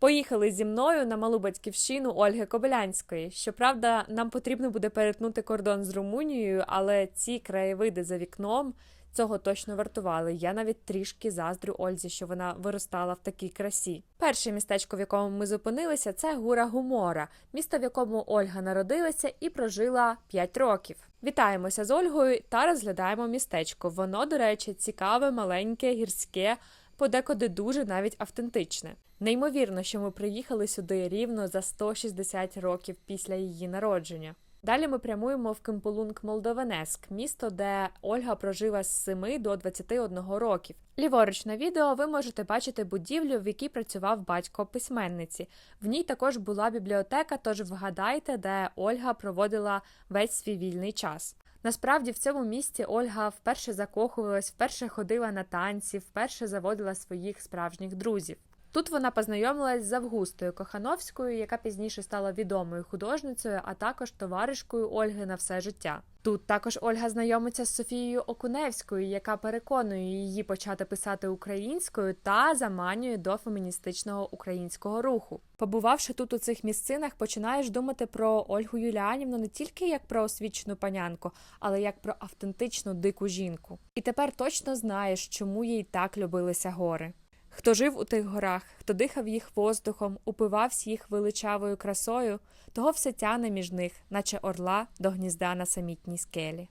Поїхали зі мною на малу батьківщину Ольги Кобилянської. Щоправда, нам потрібно буде перетнути кордон з Румунією, але ці краєвиди за вікном цього точно вартували. Я навіть трішки заздрю Ользі, що вона виростала в такій красі. Перше містечко, в якому ми зупинилися, це Гура Гумора, місто, в якому Ольга народилася і прожила 5 років. Вітаємося з Ольгою та розглядаємо містечко. Воно, до речі, цікаве, маленьке, гірське, подекуди дуже навіть автентичне. Неймовірно, що ми приїхали сюди рівно за 160 років після її народження. Далі ми прямуємо в Кемполунг Молдовенеск, місто, де Ольга прожила з 7 до 21 років. Ліворуч на відео ви можете бачити будівлю, в якій працював батько письменниці. В ній також була бібліотека, тож вгадайте, де Ольга проводила весь свій вільний час. Насправді в цьому місці Ольга вперше закохувалась, вперше ходила на танці, вперше заводила своїх справжніх друзів. Тут вона познайомилась з Августою Кохановською, яка пізніше стала відомою художницею, а також товаришкою Ольги на все життя. Тут також Ольга знайомиться з Софією Окуневською, яка переконує її почати писати українською та заманює до феміністичного українського руху. Побувавши тут у цих місцинах, починаєш думати про Ольгу Юліанівну не тільки як про освічену панянку, але як про автентичну дику жінку. І тепер точно знаєш, чому їй так любилися гори. Хто жив у тих горах, хто дихав їх воздухом, упивався їх величавою красою, того все тяне між них, наче орла до гнізда на самітній скелі.